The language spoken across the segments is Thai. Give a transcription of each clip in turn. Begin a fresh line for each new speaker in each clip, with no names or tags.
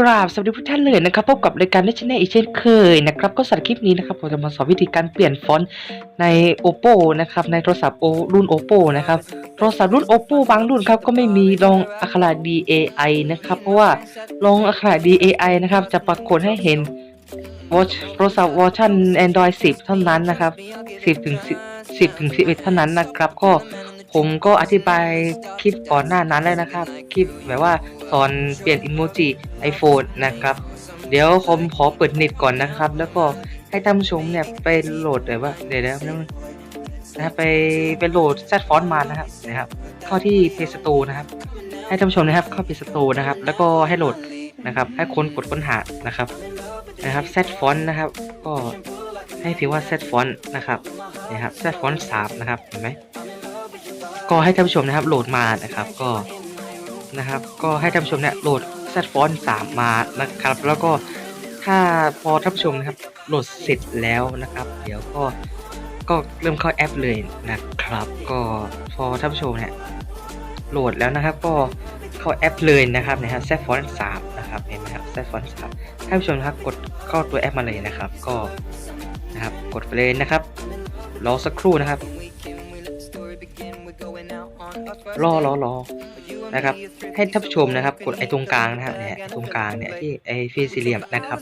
กราบสวัสดีทุกท่านเลยนะครับพบกับรายการนิชแนลอีกเช่นเคยนะครับก็สำหรับคลิปนี้นะครับผมจะมาสอนวิธีการเปลี่ยนฟอนต์ใน Oppo นะครับในโทรศัพท์ O รุ่น Oppo นะครับโทรศัพท์รุ่น Oppo บางรุ่นครับก็ไม่มีรองอักขระ DAI นะครับเพราะว่ารองอักขระ DAI นะครับจะปรากฏให้เห็น Watch โทรศัพท์เวอร์ชัน Android 10 เท่านั้นนะครับ 10ถึง10ถึง11 เท่านั้นนะครับ ก็ ผมก็อธิบายคลิปก่อนหน้านั้นแล้วนะครับ คลิปแบบว่าสอนเปลี่ยนอิโมจิ iPhone นะครับ เดี๋ยวผมขอเปิดเน็ตก่อนนะครับ แล้วก็ให้ท่านผู้ชมเนี่ยไปโหลดแบบว่าเดี๋ยวนะนะครับไปไปโหลดแซดฟอนต์มานะครับนะครับ เข้าที่ Play Store นะครับ ให้ท่านผู้ชมนะครับเข้า Play Store นะครับ แล้วก็ให้โหลดนะครับ ให้ค้นกดค้นหานะครับนะครับ Z font นนะครับ ก็ให้พิมพ์ว่า Z font นนะครับนะครับ Z font สามนะครับเห็นไหม ก็ให้ท่านผู้ชมนะครับโหลดมานะครับก็นะครับก็ให้ท่านผู้ชมเนี่ยโหลด Z font สามมานะครับ แล้วก็ถ้าพอท่านผู้ชมนะครับโหลดเสร็จแล้วนะครับ เดี๋ยวก็ก็เริ่มเข้าแอปเลยนะครับ ก็พอท่านผู้ชมเนี่ยโหลดแล้วนะครับ ก็เข้าแอปเลยนะครับนะฮะ Z font สามนะครับเห็นไหมครับ Z font สามท่านผู้ชมนะครับกดเข้าตัวแอปมาเลยนะครับ ก็นะครับกดไปเลยนะครับรอสักครู่นะครับ รอรอรอนะครับ ให้ท่านผู้ชมนะครับ กดไอ้ตรงกลางนะครับเนี่ยไอ้ตรงกลางเนี่ยที่ไอ้ฟีสี่เหลี่ยมนะครับ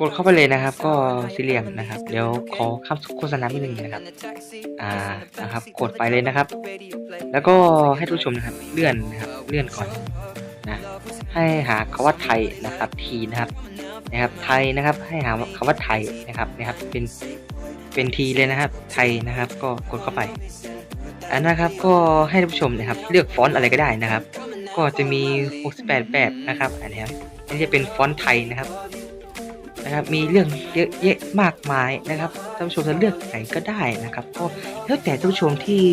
กดเข้าไปเลยนะครับ ก็สี่เหลี่ยมนะครับ เดี๋ยวขอคำโฆษณานิดนึงนะครับ อ่านะครับ กดไปเลยนะครับ แล้วก็ให้ท่านผู้ชมนะครับเลื่อนนะครับ เลื่อนก่อนนะให้หาคำว่าไทยนะครับทีนะครับนะครับ ไทยนะครับให้หาคำว่าไทยนะครับนะครับ เป็นเป็นทีเลยนะครับ ไทยนะครับ ก็กดเข้าไป อันนะครับก็ให้ท่านผู้ชมนะครับ เลือกฟอนต์อะไรก็ได้นะครับ ก็จะมี 68 แบบนะครับอันนี้ครับอันนี้จะเป็นฟอนต์ไทยนะครับนะครับ มีเรื่องเยอะแยะมากมายนะครับท่านผู้ชมจะเลือกไหนก็ได้นะครับ ก็แล้วแต่ท่านผู้ชมที่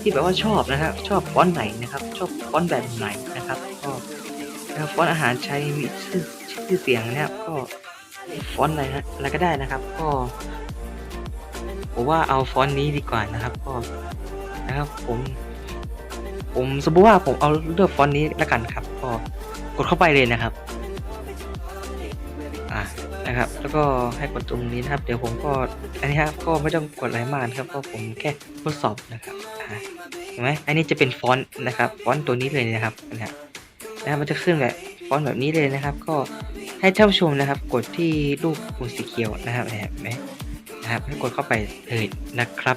ที่แบบว่าชอบนะครับ ชอบฟอนต์ไหนนะครับ ชอบฟอนต์แบบไหนนะครับ ก็นะครับฟอนต์อาหารไทยมีชื่อชื่อเสียงนะครับก็ฟอนต์อะไรฮะอะไรก็ได้นะครับ ก็ผมว่าเอาฟอนต์นี้ดีกว่านะครับ ก็ นะครับ ผม ผมสมมติว่าผมเอาเลือกฟอนต์นี้แล้วกันครับก็กดเข้าไปเลยนะครับอ่านะครับ แล้วก็ให้กดตรงนี้นะครับ เดี๋ยวผมก็อันนี้ครับก็ไม่ต้องกดอะไรมากนครับก็ผมแค่ทดสอบนะครับอ่าเห็นไหมอันนี้จะเป็นฟอนต์นะครับฟอนต์ตัวนี้เลยนะครับนะครับนะครับมันจะขึ้นแบบฟอนต์แบบนี้เลยนะครับ ก็ให้ท่านผู้ชมนะครับ กดที่รูปปุ่มสีเขียวนะครับเห็นไหมนะครับให้กดเข้าไปเลยนะครับ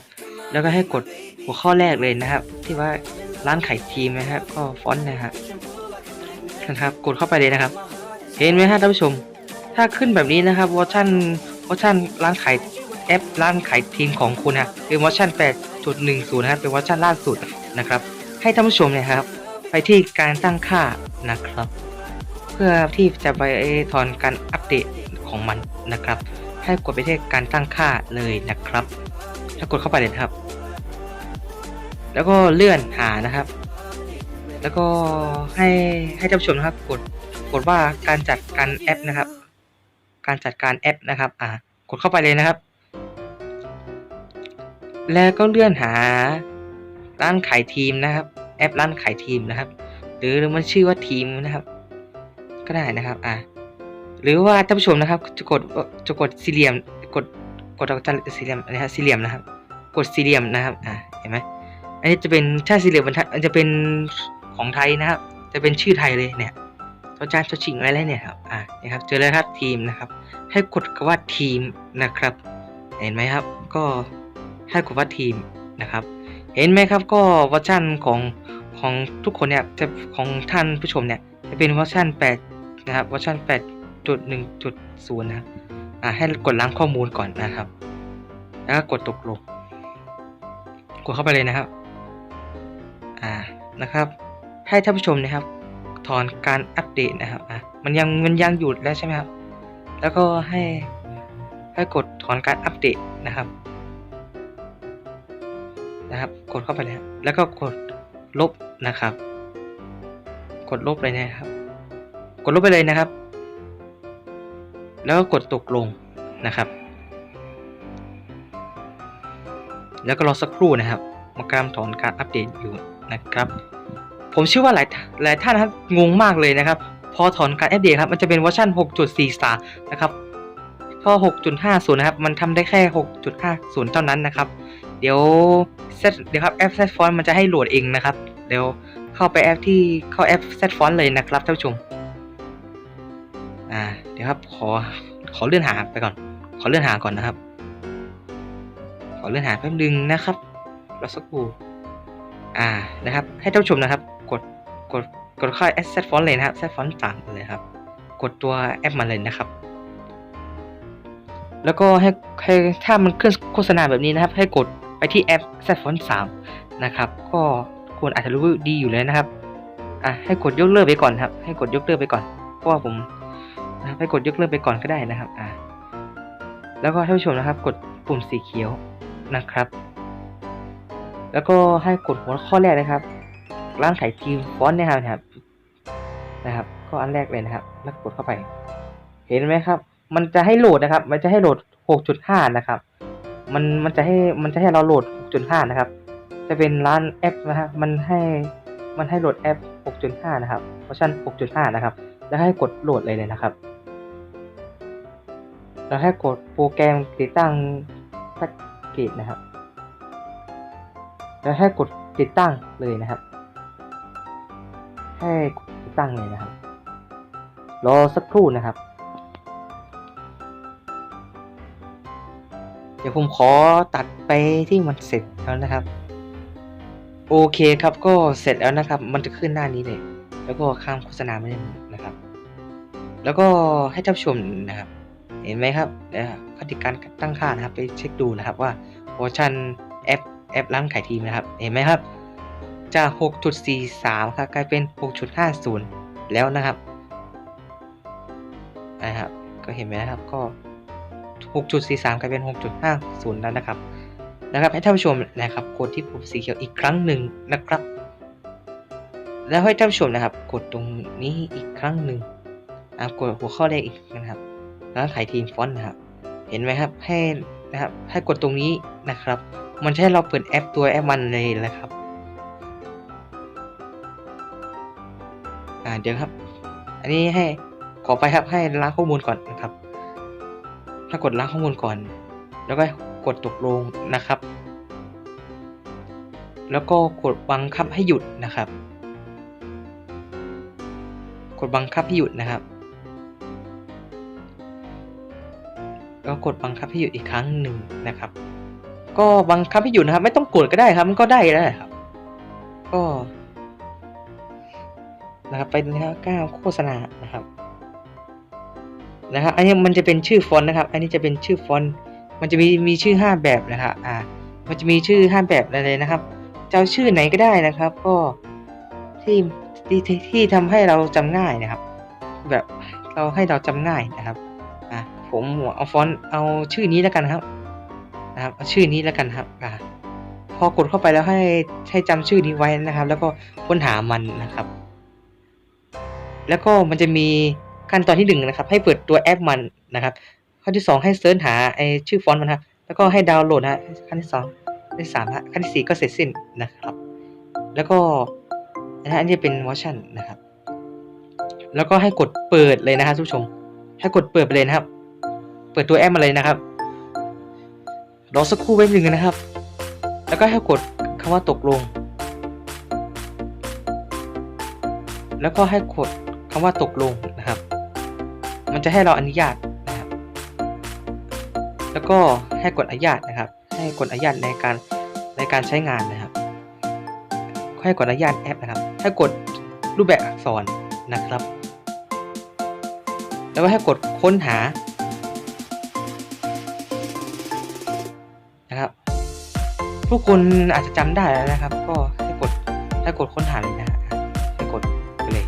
แล้วก็ให้กดหัวข้อแรกเลยนะครับ ที่ว่าร้านขายทีมนะครับก็ฟอนต์นะครับนะครับ กดเข้าไปเลยนะครับ เห็นไหมฮะท่านผู้ชม ถ้าขึ้นแบบนี้นะครับวอร์ชันวอร์ชันร้านขายแอปร้านขายทีมของคุณนะเป็นเวอร์ชัน8.10นะครับเป็นเวอร์ชันล่าสุดนะครับ ให้ท่านผู้ชมเนี่ยครับ ไปที่การตั้งค่านะครับ เพื่อที่จะไปถอนการอัปเดตของมันนะครับ ให้กดไปที่การตั้งค่าเลยนะครับ ถ้ากดเข้าไปเลยนะครับ แล้วก็เลื่อนหานะครับ แล้วก็ให้ให้ท่านผู้ชมนะครับ กดกดว่าการจัดการแอปนะครับ การจัดการแอปนะครับ อ่ากดเข้าไปเลยนะครับ แล้วก็เลื่อนหาร้านขายทีมนะครับ แอปร้านขายทีมนะครับ หรือมันชื่อว่าทีมนะครับ ก็ได้นะครับ อ่าหรือว่าท่านผู้ชมนะครับ จะกดจะกดสี่เหลี่ยมกด กดดอกจันสี่เหลี่ยมนะฮะสี่เหลี่ยมนะครับ กดสี่เหลี่ยมนะครับอ่าเห็นไหมอันนี้จะเป็นถ้าสี่เหลี่ยมมันจะเป็นของไทยนะครับ จะเป็นชื่อไทยเลยเนี่ยจอจานจอชิงอะไรเนี่ยครับอ่านี่ครับเจอแล้วครับทีมนะครับ ให้กดคำว่าทีมนะครับ เห็นไหมครับ ก็ให้กดว่าทีมนะครับ เห็นไหมครับก็เวอร์ชันของของทุกคนเนี่ยจะของท่านผู้ชมเนี่ยจะเป็นเวอร์ชัน8นะครับเวอร์ชัน8.1.0นะครับ อ่าให้กดล้างข้อมูลก่อนนะครับ แล้วก็กดตกลง กดเข้าไปเลยนะครับ อ่านะครับ ให้ท่านผู้ชมนะครับ ถอนการอัปเดตนะครับอะมันยังมันยังหยุดแล้วใช่ไหมครับ แล้วก็ให้ให้กดถอนการอัปเดตนะครับนะครับ กดเข้าไปเลยครับแล้วก็กดลบนะครับ กดลบเลยนะครับ กดลบไปเลยนะครับ แล้วก็กดตกลงนะครับ แล้วก็รอสักครู่นะครับมันกำลังถอนการอัปเดตอยู่นะครับ ผมเชื่อว่าหลายหลายท่านนะครับงงมากเลยนะครับ พอถอนการอัปเดตครับมันจะเป็นเวอร์ชัน6.43 นะครับก็6.50 นะครับ มันทำได้แค่ 6.50 เท่านั้นนะครับ เดี๋ยวเซตเดี๋ยวครับแอป Z Font มันจะให้โหลดเองนะครับ เดี๋ยวเข้าไปแอปที่เข้าแอป Z Font เลยนะครับท่านผู้ชม อ่า เดี๋ยวครับ ขอ ขอเลื่อนหาไปก่อน ขอเลื่อนหาก่อนนะครับ ขอเลื่อนหาแป๊บนึงนะครับ รอสักครู่ อ่า นะครับ ให้ท่านผู้ชมนะครับ กด กด กดเข้า Z Font เลยนะครับ Z Font สามเลยครับ กดตัวแอปมาเลยนะครับ แล้วก็ให้ให้ถ้ามันขึ้นโฆษณาแบบนี้นะครับ ให้กดไปที่แอป Z Font 3นะครับ ก็ควรอาจจะรู้ดีอยู่แล้วนะครับ อะ ให้กดยกเลิกไปก่อนครับ ให้กดยกเลิกไปก่อน เพราะว่าผม นะครับให้กดยกเลิกไปก่อนก็ได้นะครับอะแล้วก็ท่านผู้ชมนะครับ กดปุ่มสีเขียวนะครับ แล้วก็ให้กดหัวข้อแรกนะครับร้านขายทีมฟอนต์เนะครับนะครับ ก็อันแรกเลยนะครับ แล้วกดเข้าไป เห็นไหมครับ มันจะให้โหลดนะครับ มันจะให้โหลด 6.5 นะครับ มันมันจะให้มันจะให้เราโหลด 6.5 นะครับ จะเป็นร้านแอปนะฮะมันให้มันให้โหลดแอป 6.5 นะครับเวอร์ชัน6.5 นะครับ แล้วให้กดโหลดเลยเลยนะครับแล้วให้กดโปรแกรมติดตั้งแพ็กเกจนะครับ แล้วให้กดติดตั้งเลยนะครับ ให้กดติดตั้งเลยนะครับ รอสักครู่นะครับ เดี๋ยวผมขอตัดไปที่มันเสร็จแล้วนะครับ โอเคครับก็เสร็จแล้วนะครับ มันจะขึ้นหน้านี้เลย แล้วก็ข้ามโฆษณาไม่ได้นะครับ แล้วก็ให้ท่านผู้ชมนะครับ เห็นไหมครับคติการตั้งค่านะครับ ไปเช็คดูนะครับว่าเวอร์ชันแอปแอปร้านขายทีมนะครับ เห็นไหมครับ จาก 6.43 ครับกลายเป็น 6.50 แล้วนะครับนะครับ ก็เห็นไหมครับก็ 6.43 กลายเป็น 6.50 แล้วนะครับนะครับให้ท่านผู้ชมนะครับกดที่ปุ่มสีเขียวอีกครั้งหนึ่งนะครับ แล้วให้ท่านผู้ชมนะครับ กดตรงนี้อีกครั้งหนึ่ง อ่ากดหัวข้อแรกอีกนะครับ แล้วขายทีมฟอนต์นะครับ เห็นไหมครับ ให้นะครับ ให้กดตรงนี้นะครับ มันให้เราเปิดแอปตัวแอปมันเลยนะครับ อ่า เดี๋ยวครับ อันนี้ให้ ขอไปครับ ให้ล้างข้อมูลก่อนนะครับ ถ้ากดล้างข้อมูลก่อน แล้วก็กดตกลงนะครับ แล้วก็กดบังคับให้หยุดนะครับกดบังคับให้หยุดนะครับ แล้วกดบังคับให้หยุดอีกครั้งหนึ่งนะครับ ก็บังคับให้หยุดนะครับ ไม่ต้องกดก็ได้ครับมันก็ได้แล้วครับ ก็นะครับไปนะครับก้าวโฆษณานะครับนะครับอันนี้มันจะเป็นชื่อฟอนต์นะครับ อันนี้จะเป็นชื่อฟอนต์มันจะมีมีชื่อห้าแบบนะครับอ่า มันจะมีชื่อห้าแบบอะไรเลยนะครับจะเอาชื่อไหนก็ได้นะครับ ก็ที่ที่ที่ทำให้เราจำง่ายนะครับ แบบเราให้เราจำง่ายนะครับ ผมเอาฟอนต์เอาชื่อนี้แล้วกันครับ นะครับเอาชื่อนี้แล้วกันครับอ่าพอกดเข้าไปแล้วให้ให้จำชื่อนี้ไว้นะครับ แล้วก็ค้นหามันนะครับ แล้วก็มันจะมีขั้นตอนที่หนึ่งนะครับ ให้เปิดตัวแอปมันนะครับขั้นที่สองให้เซิร์ชหาไอชื่อฟอนต์มันครับแล้วก็ให้ดาวน์โหลดนะขั้นที่สองขั้นที่สามฮะขั้นที่สี่ก็เสร็จสิ้นนะครับ แล้วก็นะฮะอันนี้เป็นวอชันนะครับ แล้วก็ให้กดเปิดเลยนะครับทุกผู้ชม ให้กดเปิดไปเลยนะครับ ปิดตัวแอปมาเลยนะครับ รอสักครู่แป๊บนึงนะครับ แล้วก็ให้กดคำว่าตกลง แล้วก็ให้กดคำว่าตกลงนะครับ มันจะให้เราอนุญาตนะครับ แล้วก็ให้กดอนุญาตนะครับ ให้กดอนุญาตในการในการใช้งานนะครับให้กดอนุญาตแอปนะครับ ให้กดรูปแบบอักษรนะครับ แล้วก็ให้กดค้นหา ทุกคนอาจจะจำได้แล้วนะครับ ก็ให้กดให้กดค้นหาเลยนะฮะให้กดไปเลย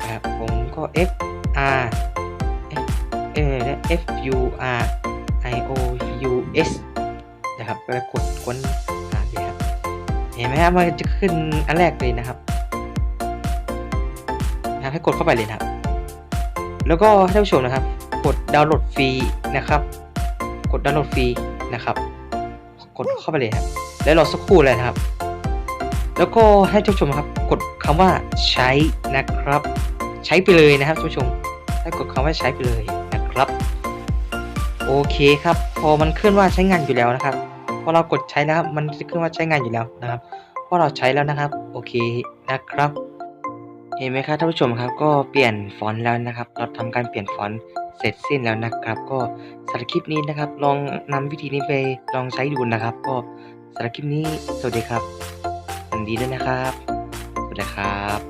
นะครับผมก็ F R F เออ F U R I O U S นะครับก็กดค้นหาเลยครับเห็นไหมครับมันจะขึ้นอันแรกเลยนะครับนะครับให้กดเข้าไปเลยนะครับ แล้วก็ให้ท่านผู้ชมนะครับ กดดาวน์โหลดฟรีนะครับ กดดาวน์โหลดฟรีนะครับ ดเข้าไปเลยครับ แล้วรอสักครู่เลยนะครับ แล้วก็ให้ท่านผู้ชมครับ กดคำว่าใช้นะครับ ใช้ไปเลยนะครับท่านผู้ชมให้กดคำว่าใช้ไปเลยนะครับ โอเคครับ พอมันขึ้นว่าใช้งานอยู่แล้วนะครับพอเรากดใช้แล้วมันจะขึ้นว่าใช้งานอยู่แล้วนะครับพราะเราใช้แล้วนะครับ โอเคนะครับ เห็นไหมครับท่านผู้ชมครับ ก็เปลี่ยนฟอนต์แล้วนะครับ เราทำการเปลี่ยนฟอนต์ เสร็จสิ้นแล้วนะครับ ก็สำหรับคลิปนี้นะครับ ลองนำวิธีนี้ไปลองใช้ดูนะครับ ก็สำหรับคลิปนี้สวัสดีครับ อันดีด้วยนะครับ สวัสดีครับ